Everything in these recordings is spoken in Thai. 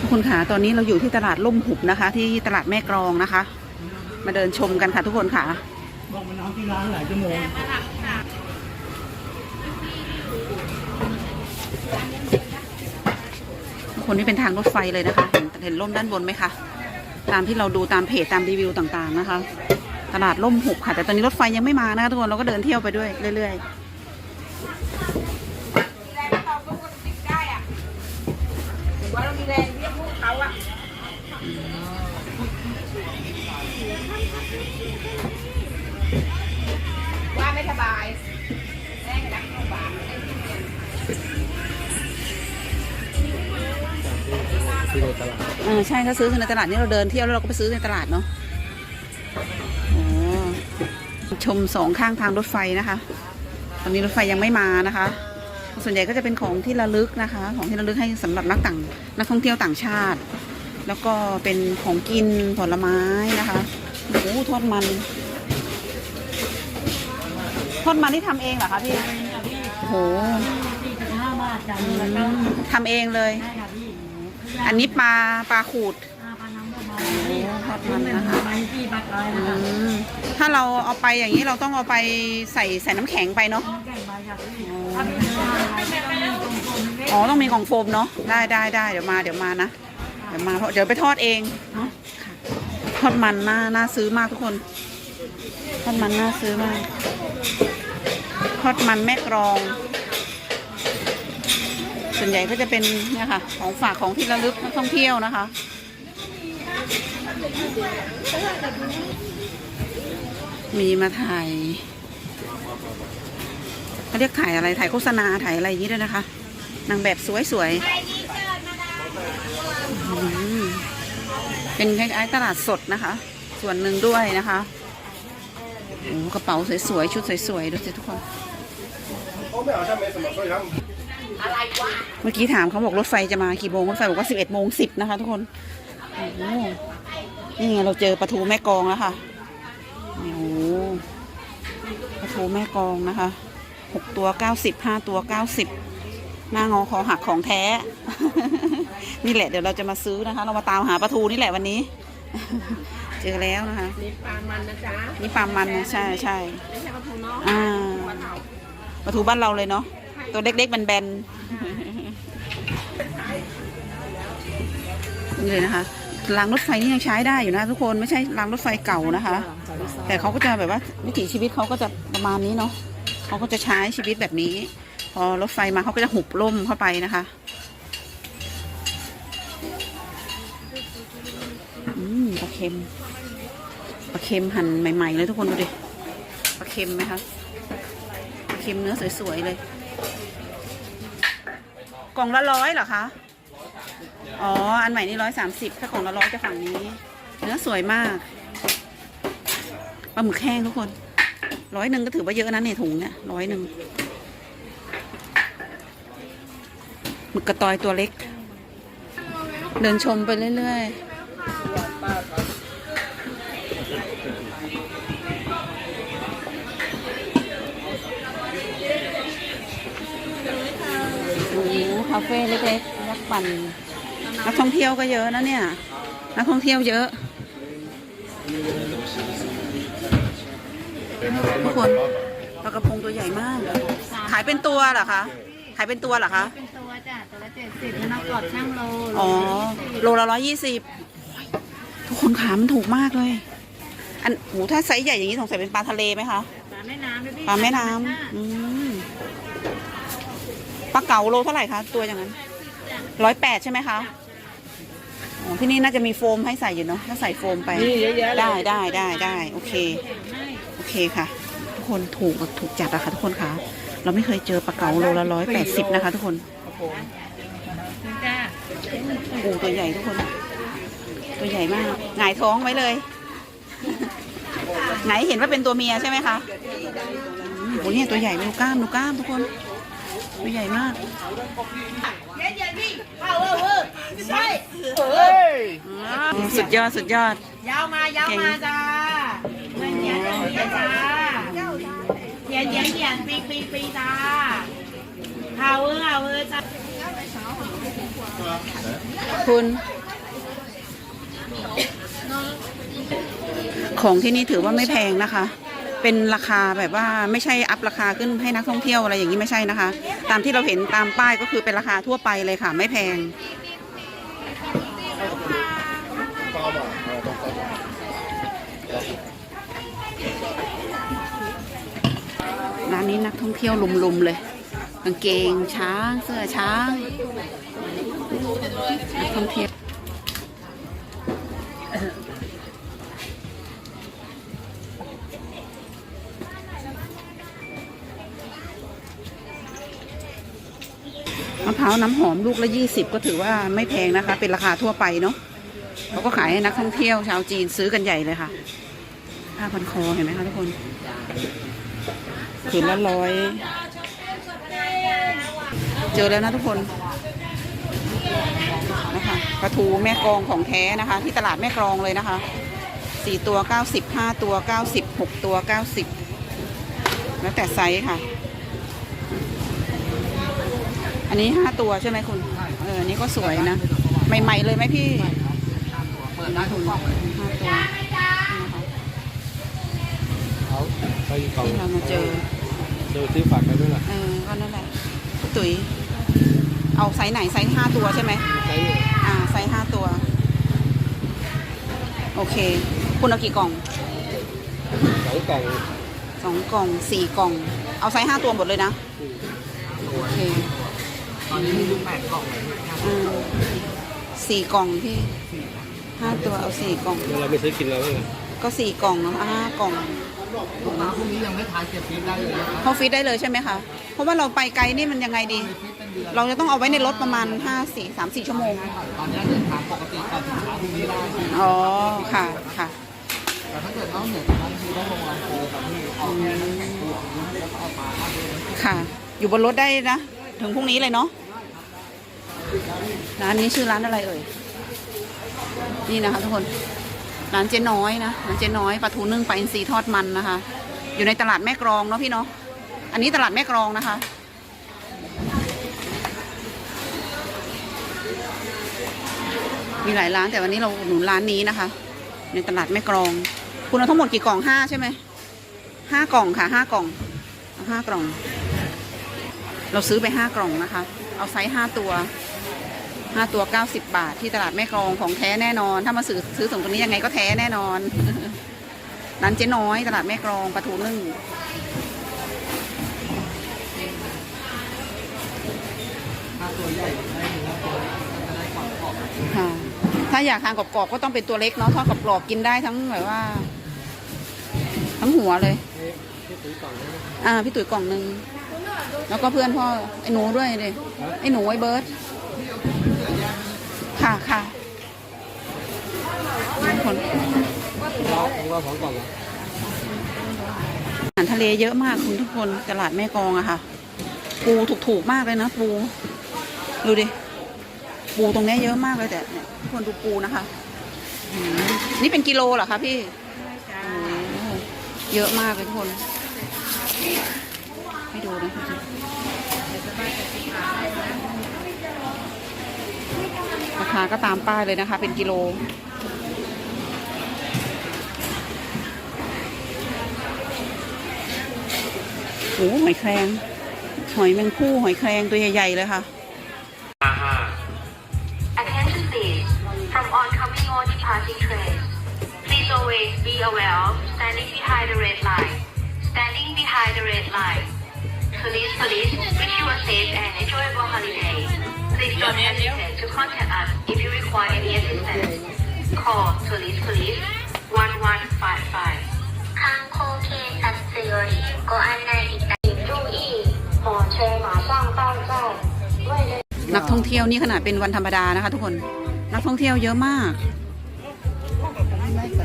ทุกคนค่ะตอนนี้เราอยู่ที่ตลาดล่มหุบนะคะ ที่ตลาดแม่กรองนะคะ มาเดินชมกันค่ะทุกคนค่ะบอกมันน้ำที่ร้านหลายชั่วโมงคนนี้เป็นทางรถไฟเลยนะคะ เห็นเห็นร่มด้านบนไหมคะตามที่เราดูตามเพจตามรีวิวต่างๆนะคะ ตลาดล่มหุบค่ะ แต่ตอนนี้รถไฟยังไม่มานะคะทุกคนเราก็เดินเที่ยวไปด้วยเรื่อยว่าเรามีแรง ออใช่ถ้าซื้อในตลาดนี่เราเดินเที่ยวแล้วเราก็ไปซื้อในตลาดเนาะโอ้ชมสองข้างทางรถไฟนะคะ ตอนนี้รถไฟยังไม่มานะคะ ส่วนใหญ่ก็จะเป็นของที่ระลึกนะคะ ของที่ระลึกให้สำหรับนักต่างนักท่องเที่ยวต่างชาติ แล้วก็เป็นของกินผลไม้นะคะโอ้โหทอดมัน ทอดมันที่ทำเองเหรอคะพี่โอ้โหสี่สิบห้าบาทจานอืแล้วก็มทำเองเลยได้ค่ะพี่ อันนี้ปลาปลาขูดห้าพันน้ำประมาณโอ้นี้ทอดมันนะคะมันที่ปลากรายอืนะคะมถ้าเราเอาไปอย่างนี้เราต้องเอาไปใส่ใส่น้ำแข็งไปเนาะน้ำแข็งใบค่ะพี่ถ้าเป็นเนื้ออะไรก็ต้องมีตรงโซนเล็กอ๋อต้องมีกล่องโฟมเนาะได้ได้ได้เดี๋ยวมาเดี๋ยวมานะเดี๋ยวมาเพราะเดี๋ยวไปทอดเองเนาะค่ะทอดมันน่าน่าซื้อมากทุกคนทอดมันน่าซื้อมากทอดมันแม่กรอง ส่วนใหญ่ก็จะเป็นเนี่ยค่ะ ของฝากของที่ระลึกนักท่องเที่ยวนะคะ มีมาถ่ายเขาเรียกถ่ายอะไรถ่ายโฆษณาถ่ายอะไรอย่างนี้ด้วยนะคะ นางแบบสวยๆเป็นคล้ายๆตลาดสดนะคะ ส่วนหนึ่งด้วยนะคะโอ้กระเป๋าสวยๆชุดสวยๆดูสิทุกคน เมื่อกี้ถามเขาบอกรถไฟจะมากี่โมงรถไฟบอกว่า11โมง10นะคะ ทุกคนโอ้โหนี่ไงเราเจอปลาทูแม่กองแล้วค่ะโอ้โหปลาทูแม่กองนะคะหกตัวเก้าสิบห้าตัวเก้าสิบหน้างอคอหักของแท้ นี่แหละเดี๋ยวเราจะมาซื้อนะคะ เรามาตามหาปลาทูนี่แหละวันนี้ เจอแล้วนะคะนี่ปลามันนะจ๊ะนี่ปลามันนะใช่ใช่ไม่ใช่ปลาทูน้องอ่าปลาทูบ้านเราเลยเนาะ ตัวเล็กๆแบนๆนี่เลยนะคะรางรถไฟนี่ยังใช้ได้อยู่นะทุกคนไม่ใช่รางรถไฟเก่านะคะ แต่เขาก็จะแบบว่าวิถีชีวิตเขาก็จะประมาณนี้เนาะเขาก็จะใช้ชีวิตแบบนี้ พอรถไฟมาเขาก็จะหุบล่มเข้าไปนะคะอืมปลาเค็มปลาเค็มหั่นใหม่ ๆ เลยทุกคนดูดิปลาเค็มไหมคะปลาเค็มเนื้อสวยๆเลย กล่องละร้อยเหรอคะ อ๋อ อันใหม่นี่ร้อยสามสิบถ้ากล่องละร้อยจะฝั่งนี้ เนื้อสวยมากปลาหมึกแห้งทุกคน ร้อยหนึ่งก็ถือว่าเยอะนะในถุงเนี่ยร้อยหนึ่งหมึกกระตอยตัวเล็ก เดินชมไปเรื่อยๆาเฟ่เล็กๆนักปั่นนักท่องเที่ยวก็เยอะนะเนี่ย นักท่องเที่ยวเยอะทุกคนปลากระพงตัวใหญ่มาก ขายเป็นตัวเหรอคะขายเป็นตัวเหรอคะเป็นตัวจ้ะตัวละเจ็ดสิบแล้วน้ำกรอบช่างโลอ๋อโลละร้อยยี่สิบทุกคนขามันถูกมากเลย อันโหถ้าไซส์ใหญ่อย่างนี้สงสัยเป็นปลาทะเลไหมคะปลาแม่น้ำด้วยพี่ปลาแม่น้ำอืม ปลาเก๋าโลเท่าไหร่คะตัวอย่างนั้นร้อยแปดใช่ไหมคะอ๋อที่นี่น่าจะมีโฟมให้ใส่อยู่เนาะถ้าใส่โฟมไปนี่เยอะแยะเลย ได้ได้ได้ได้โอเค โอเคค่ะ ทุกคนถูกถูกจัดอะค่ะทุกคนค่ะ เราไม่เคยเจอปลาเก๋าโลละร้อยแปดสิบนะคะ ทุกคนจ้าโอ้ตัวใหญ่ทุกคน ตัวใหญ่มากหงายท้องไว้เลย ไหนเห็นว่าเป็นตัวเมียใช่ไหมคะอืมโอ้เนี่ยตัวใหญ่ดูกล้ามดูกล้ามทุกคน ตัวใหญ่มากเย็นเย็นพี่เข้าเวอร์เวอร์ใช่เอออืมสุดยอดสุดยอด ยาวมายาวมาจ้าเย็นเย็นเย็นจ้าเย็นเย็นเย็นปีปีปีจ้าเข้าเวอร์เข้าเวอร์จ้าคุณ ของที่นี่ถือว่าไม่แพงนะคะ เป็นราคาแบบว่าไม่ใช่อัพราคาขึ้นให้นักท่องเที่ยวอะไรอย่างนี้ไม่ใช่นะคะ ตามที่เราเห็นตามป้ายก็คือเป็นราคาทั่วไปเลยค่ะ ไม่แพงร้านนี้นักท่องเที่ยวลุมๆเลยกางเกงช้างเสื้อช้างนักท่องเที่ยว มะพร้าวน้ำหอมลูกละยี่สิบก็ถือว่าไม่แพงนะคะ เป็นราคาทั่วไปเนาะเขาก็ขายให้นักท่องเที่ยวชาวจีนซื้อกันใหญ่เลยค่ะผ้าพันคอเห็นไหมคะทุกคนผืนละร้อยเจอแล้วนะทุกคนนะคะปลาทูแม่กลองของแท้นะคะ ที่ตลาดแม่กลองเลยนะคะสี่ตัวเก้าสิบห้าตัวเก้าสิบหกตัวเก้าสิบแล้วแต่ไซส์ค่ะ อันนี้ห้าตัวใช่ไหมคุณเอออันนี้ก็สวยนะ ใหม่ ๆ เลยไหมพี่เปิดร้านทุกกล่องเลยห้าตัวนะคะเอาไปกล่องที่เรามาเจอดูที่ฝากกันด้วยล่ะเออก็นั่นแหละตุ๋ยเอาไซส์ไหนไซส์ห้าตัวใช่ไหมใช้อ่าไซส์ห้าตัว โอเค คุณเอากี่กล่องสองกล่องสองกล่องสี่กล่อง เอาไซส์ห้าตัวหมดเลยนะโอเคต อนนี้มีลูกแปดกล่องเลยอืมสี่กล่องพี่ห้าตัวเอาสี่กล่อง แล้วเราไม่ซื้อกินแล้วบ้างอะก็สี่กล่องเนาะอ่าห้ากล่องลูกค้าพวกนี้ยังไม่ทานเก็บฟีดได้เลยนะครับเข้าฟิตได้เลยใช่ไหมคะ เพราะว่าเราไปไกลนี่มันยังไงดี ฟีดเป็นเดือนเราจะต้องเอาไว้ในรถประมาณห้าสี่สามสี่ชั่วโมง ตอนนี้เดินทางปกติก่อนถึงเช้าพรุ่งนี้ได้อ๋อ ค่ะค่ะ แต่ถ้าเกิดนอกเหนือจากนั้นคือต้องลงลำโพงกับที่เอาแค่นั้นตัวแล้วก็เอาปลาเอาไปค่ะ อยู่บนรถได้นะ ถึงพรุ่งนี้เลยเนาะ ร้านนี้ชื่อร้านอะไรเอ่ย นี่นะคะทุกคน ร้านเจ๊น้อยนะ ร้านเจ๊น้อยปลาทูนึ่งปลาอินทรีทอดมันนะคะ อยู่ในตลาดแม่กรองเนาะพี่เนาะ อันนี้ตลาดแม่กรองนะคะ มีหลายร้านแต่วันนี้เราหนุนร้านนี้นะคะ ในตลาดแม่กรอง คุณเอาทั้งหมดกี่กล่องห้าใช่ไหม ห้ากล่องค่ะห้ากล่องห้ากล่อง เราซื้อไปห้ากล่องนะคะ เอาไซส์ห้าตัวห้าตัวเก้าสิบบาทที่ตลาดแม่กลองของแท้แน่นอน ถ้ามาซื้อซื้อส่งตรงนี้ยังไงก็แท้แน่นอนร้านเจ๊น้อยตลาดแม่กลองปลาทูนึ่งถ้าตัวใหญ่ได้ถึงแล้วตัวเล็กก็จะได้ความกรอบค่ะถ้าอยากทานกรอบๆก็ต้องเป็นตัวเล็กเนาะทอดกรอบๆกินได้ทั้งแบบว่า ทั้งหัวเลยที่ซื้อกล่องนี้อ่า พี่ตุ๋ยกล่องหนึ่ง แล้วก็เพื่อนพ่อไอ้หนูด้วยเลยไอ้หนูไอ้เบิร์ดค่ะค่ะทุกคนเราของเราสองก่องเหรออาหารทะเลเยอะมากคุณทุกคนตลาดแม่กองอะค่ะ ปูถูกๆมากเลยนะปูดูดิปูตรงเนี้ยเยอะมากเลยแต่เนี่ยทุกคนดูปูนะคะนี่เป็นกิโลเหรอคะพี่เยอะมากเลยทุกคน ดูนะคะราคาก็ตามป้ายเลยนะคะ เป็นกิโลโอ้โหหอยแครงหอยแมงผู้หอยแครงตัวใหญ่ๆเลยค่ะ Attention please. From oncoming or departing trains, please always be aware of standing behind the red line. Standing behind the red line. Police, police, wish you a safe and enjoyable holiday. Please don't hesitate to contact us if you require any assistance. Call police, police 1155. 航空天三自由行，ご案内いた请注意，火车马上到站。为了 นักท่องเที่ยวนี่ขนาดเป็นวันธรรมดานะคะ ทุกคน นักท่องเที่ยวเยอะมาก ไซ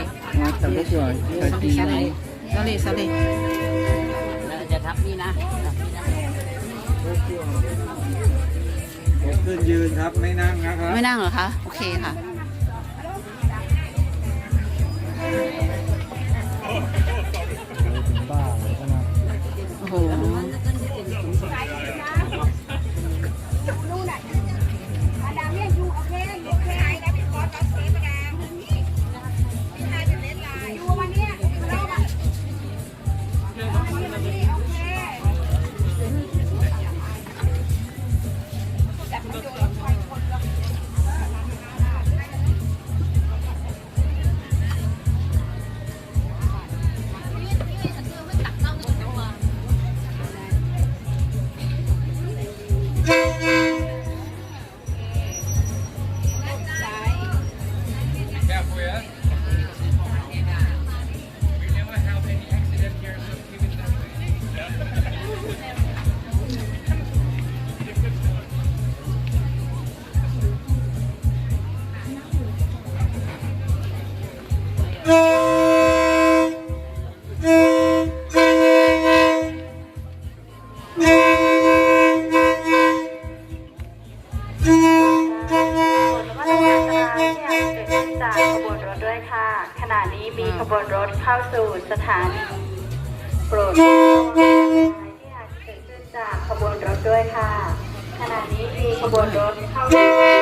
ส์แต่ไม่สวยแต่ดีไซส์สลีสลีจะทับนี่นะผมขึ้นยืนครับไม่นั่งนะครับ ไม่นั่งเหรอคะ โอเคค่ะ 好，不多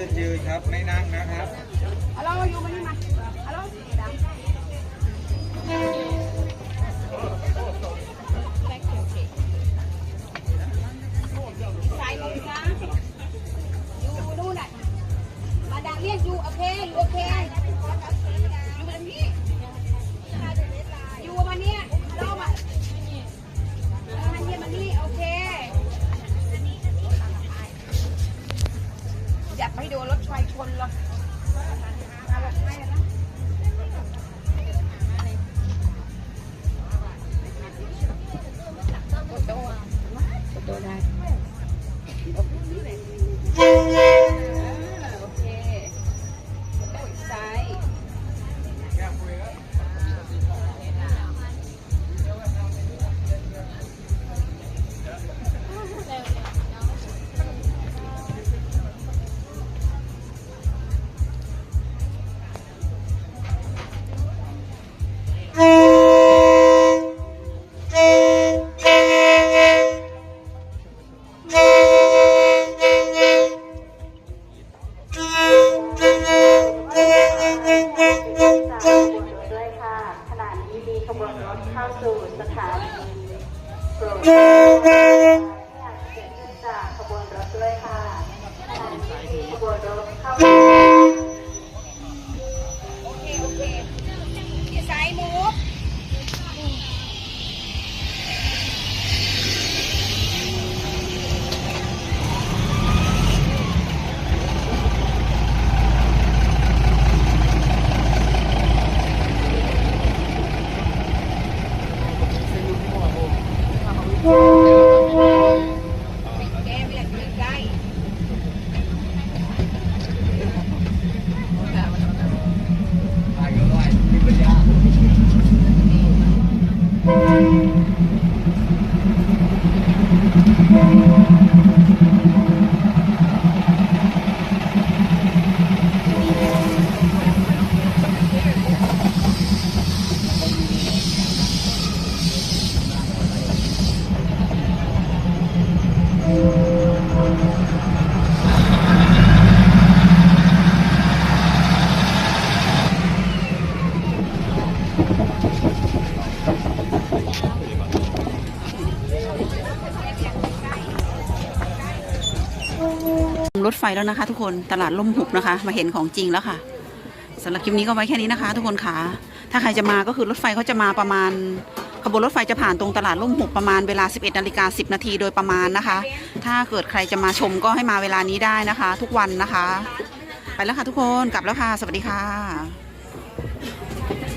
ขึ้นยืนครับ ไม่นั่งนะครับเอาเราอยู่มานี่มาอะเราสีดำใส่ลงจ้าอยู่นู่นน่ะมาดังเรียกอยู่โอเคอยู่โอเค คนละ ถไฟแล้วนะคะ ทุกคนตลาดล่มหุบนะคะ มาเห็นของจริงแล้วค่ะสำหรับคลิปนี้ก็ไว้แค่นี้นะคะ ทุกคนค่ะถ้าใครจะมาก็คือรถไฟเขาจะมาประมาณขบวนรถไฟจะผ่านตรงตลาดล่มหุบประมาณเวลา 11นาฬิกา10 นาทีโดยประมาณนะคะ ถ้าเกิดใครจะมาชมก็ให้มาเวลานี้ได้นะคะ ทุกวันนะคะ ไปแล้วค่ะทุกคนกลับแล้วค่ะ สวัสดีค่ะ